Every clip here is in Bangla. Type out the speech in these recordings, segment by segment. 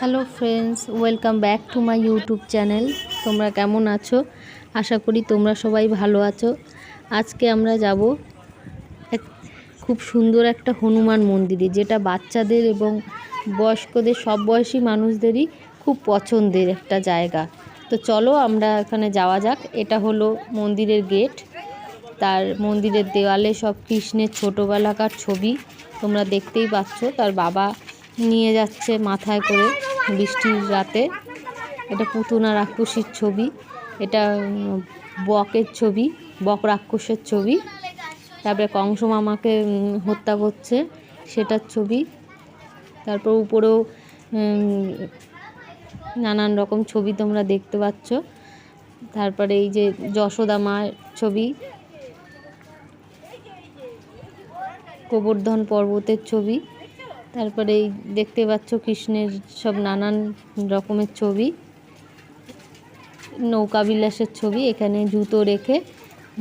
Hello friends welcome back to my YouTube channel তোমরা কেমন আছো? আশা করি তোমরা সবাই ভালো আছো। আজকে আমরা যাব এক খুব সুন্দর একটা হনুমান মন্দিরে, যেটা বাচ্চাদের এবং বয়স্কদের, সব বয়সী মানুষদেরই খুব পছন্দের একটা জায়গা। তো চলো আমরা এখানে যাওয়া যাক। এটা হলো মন্দিরের গেট। তার মন্দিরের দেওয়ালে সব কৃষ্ণের ছোটোবেলাকার ছবি তোমরা দেখতেই পাচ্ছ। তার বাবা নিয়ে যাচ্ছে মাথায় করে। বৃষ্টির রাতে এটা পুতুনা রাক্ষসীর ছবি। এটা বকের ছবি, বক রাক্ষসের ছবি। তারপরে কংস মামাকে হত্যা করছে সেটার ছবি। তারপর উপরেও নানান রকম ছবি তোমরা দেখতে পাচ্ছ। তারপরে এই যে যশোদা মার ছবি। গোবর্ধন পর্বতের ছবি। তারপরে এই দেখতে পাচ্ছ কৃষ্ণের সব নানান রকমের ছবি। নৌকা বিলাসের ছবি, এখানে জুতো রেখে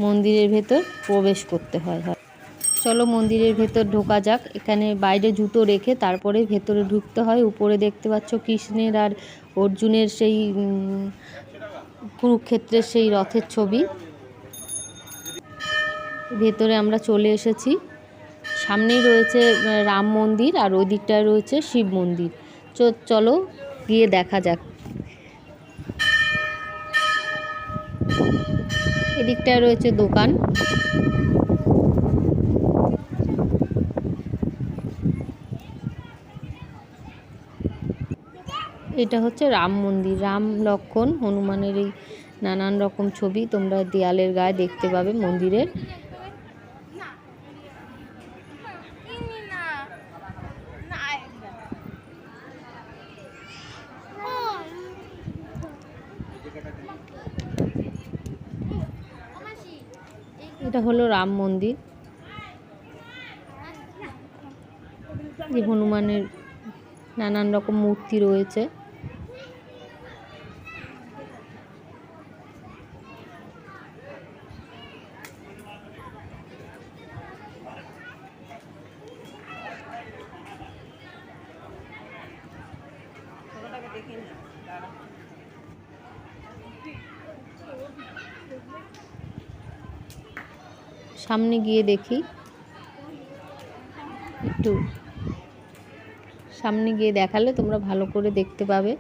মন্দিরের ভেতর প্রবেশ করতে হয় চলো মন্দিরের ভেতর ঢোকা যাক। এখানে বাইরে জুতো রেখে তারপরে ভেতরে ঢুকতে হয়। উপরে দেখতে পাচ্ছ কৃষ্ণের আর অর্জুনের সেই কুরুক্ষেত্রের সেই রথের ছবি। ভেতরে আমরা চলে এসেছি। সামনেই রয়েছে রাম মন্দির আর ওই দিকটায় রয়েছে শিব মন্দির। চলো গিয়ে দেখা যাক। এদিকটায় রয়েছে দোকান। এটা হচ্ছে রাম মন্দির। রাম লক্ষণ, হনুমানের এই নানান রকম ছবি তোমরা দেয়ালের গায়ে দেখতে পাবে মন্দিরের। এটা হলো রাম মন্দির। যে হনুমানের নানান রকম মূর্তি রয়েছে। সামনে গিয়ে দেখি। একটু সামনে গিয়ে দেখালে তোমরা ভালো করে দেখতে পাবে।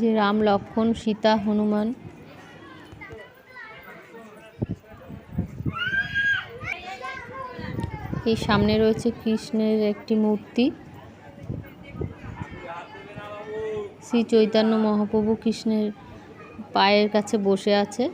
যে রাম, লক্ষণ, সীতা, হনুমান এই সামনে রয়েছে কৃষ্ণের একটি মূর্তি? শ্রী চৈতন্য মহাপ্রভু কৃষ্ণের পায়ের কাছে বসে আছে।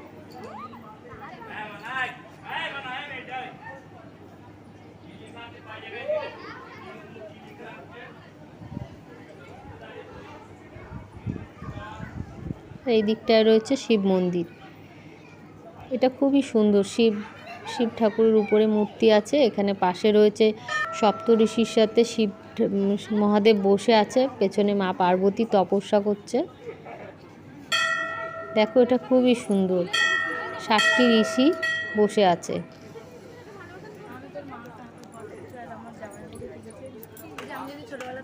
এই দিকটায় রয়েছে শিব মন্দির। এটা খুবই সুন্দর। শিব শিব ঠাকুরের উপরে মূর্তি আছে, এখানে পাশে রয়েছে সপ্ত ঋষির সাথে শিব মহাদেব বসে আছে, পেছনে মা পার্বতী তপস্যা করছে। দেখো, এটা খুবই সুন্দর। ষাটটি ঋষি বসে আছে।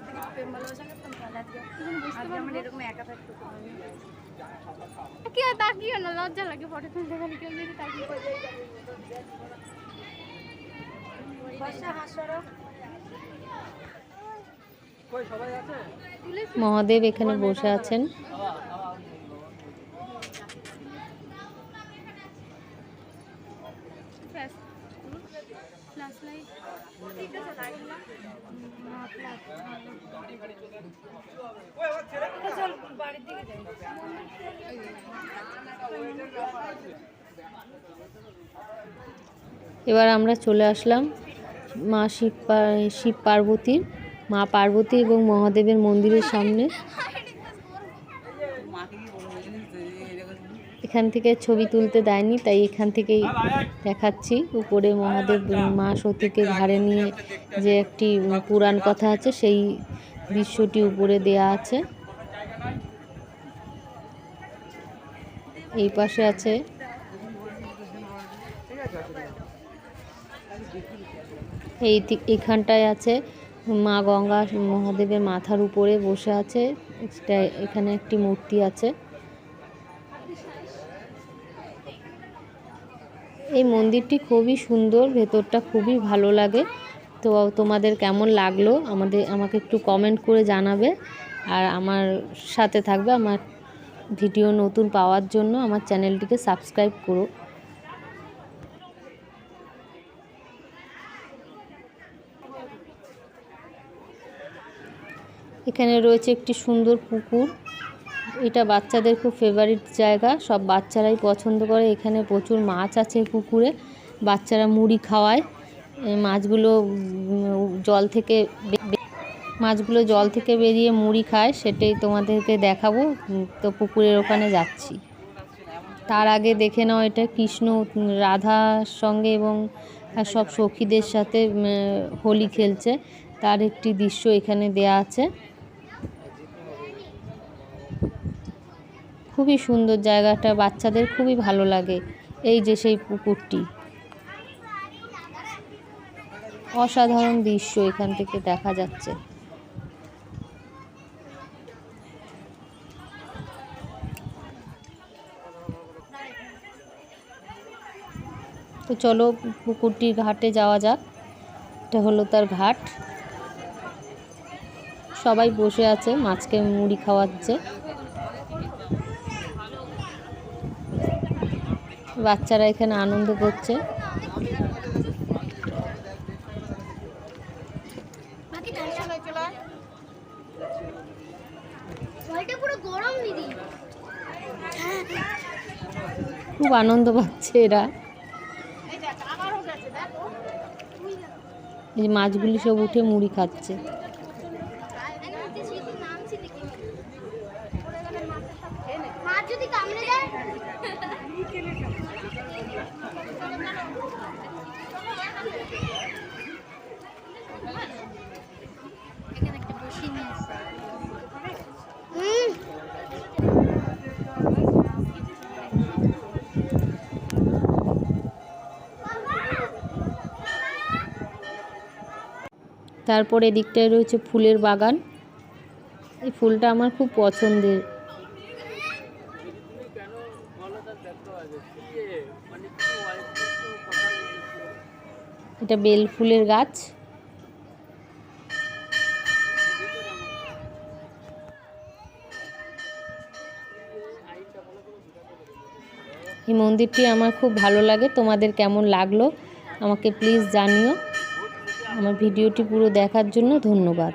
থেকে প্রেম ভালোবাসা করতাম তাহলে আজকে এরকম একা না। তাকিও না লজ্জা লাগে ফটো তুলতে গেলে কেউ যদি তাকিয়ে মহাদেব এখানে বসে আছেন। ফ্ল্যাশ এবার আমরা চলে আসলাম মা শিব শিব পার্বতীর, মা পার্বতী এবং মহাদেবের মন্দিরের সামনে। এখান থেকে ছবি তুলতে দেয়নি, তাই এখান থেকেই দেখাচ্ছি। উপরে মহাদেব মা সতীকে ঘাড়ে নিয়ে যে একটি পুরাণ কথা আছে, সেই দৃশ্যটি উপরে দেয়া আছে। এই পাশে আছে এই এখানটায় আছে মা গঙ্গা, মহাদেবের মাথার উপরে বসে আছে। এখানে একটি মূর্তি আছে। এই মন্দিরটি খুবই সুন্দর, ভেতরটা খুবই ভালো লাগে। তো তোমাদের কেমন লাগল আমাদের, আমাকে একটু কমেন্ট করে জানাবে। আর আমার সাথে থাকবে আমার ভিডিও নতুন পাওয়ার জন্য আমার চ্যানেলটিকে সাবস্ক্রাইব করো। এখানে রয়েছে একটি সুন্দর পুকুর। এটা বাচ্চাদের খুব ফেভারিট জায়গা। সব বাচ্চারাই পছন্দ করে। এখানে প্রচুর মাছ আছে পুকুরে। বাচ্চারা মুড়ি খাওয়ায়। মাছগুলো জল থেকে মাছগুলো জল থেকে বেরিয়ে মুড়ি খায়। সেটাই তোমাদেরকে দেখাবো। তো পুকুরের ওখানে যাচ্ছি। তার আগে দেখে নাও এটা কৃষ্ণ রাধার সঙ্গে এবং সব সখীদের সাথে হোলি খেলছে। তার একটি দৃশ্য এখানে দেয়া আছে। খুবই সুন্দর জায়গাটা, বাচ্চাদের খুবই ভালো লাগে। এই যে সেই পুকুরটি। অসাধারণ দৃশ্য এখান থেকে দেখা যাচ্ছে। তো চলো পুকুরটির ঘাটে যাওয়া যাক। এটা হলো তার ঘাট। সবাই বসে আছে, মাছকে মুড়ি খাওয়াচ্ছে। বাচ্চারা এখানে আনন্দ করছে। খুব আনন্দ পাচ্ছে এরা। এই মাছগুলি সব উঠে মুড়ি খাচ্ছে মাছ যদি কামড়ে যায় হুম তারপর এদিকটায় রয়েছে ফুলের বাগান। এই ফুলটা আমার খুব পছন্দের। এটা বেল ফুলের গাছ। এই মন্দিরটি আমার খুব ভালো লাগে। তোমাদের কেমন লাগল? আমাকে প্লিজ জানিও। আমার ভিডিওটি পুরো দেখার জন্য ধন্যবাদ।